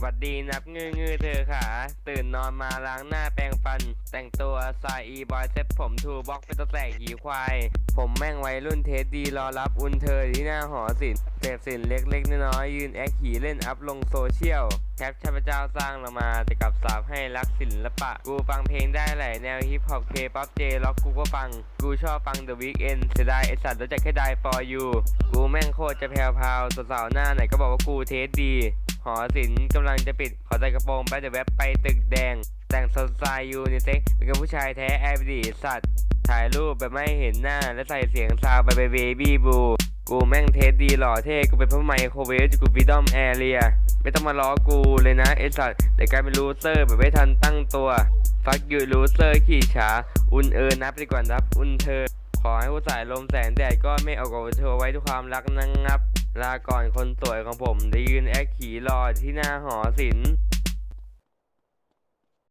หวัดดีนับงืองือเธอขาตื่นนอนมาล้างหน้าแปรงฟัน แต่งตัวสายอีบอยเซ็ตผมทูบ็อกเป็นตัวแตกหีควาย ผมแม่งวัยรุ่นเทสดีรอรับอุ่นเธอที่หน้าหอศิลป์เสพสินเล็กๆน้อยๆยืนแอคหีเล่นอัพลงโซเชียลแคปข้าพเจ้าสร้างเรามาแต่กับสาบให้รักศิลปะ กูฟังเพลงได้หลายแนวฮิปฮอปเคป๊อปเจล็อกกูก็ฟัง กูชอบฟัง The Weeknd เสียดายไอสัตว์รู้จักแค่ได้ for you กูแม่งโคตรจะแพรวพาวสาวๆหน้าไหนก็บอกว่ากูเทสดี หอศิลป์กำลังจะปิดขอใส่กระโปรงไปเดี๋ยวแวบไปตึกแดง แต่งสดใสยูนิเซ็กเป็นกับผู้ชายแท้แอบดีสัตว์ ถ่ายรูปแบบไม่เห็นหน้าและใส่เสียงซาวไปไปเบบี้บูกูแม่งเทสดีหล่อเท่กูเป็นพวกไมโครเวฟจากกูฟิดอมแอเรียไม่ต้องมาล้อกูเลยนะไอสัตว์แต่กลายเป็นลูเซอร์แบบไม่ทันตั้งตัวฟักยูลูเซอร์ขี่ช้าอุ่นเอินนับดีกว่านับ อุ่นเธอ ขอให้ผู้สายลมแสงแดดก็ไม่เอากับเธอไว้ด้วยความรักนังงับ ลาก่อนคนสวยของผมได้ยืนแอคขี่รอที่หน้าหอศิลป์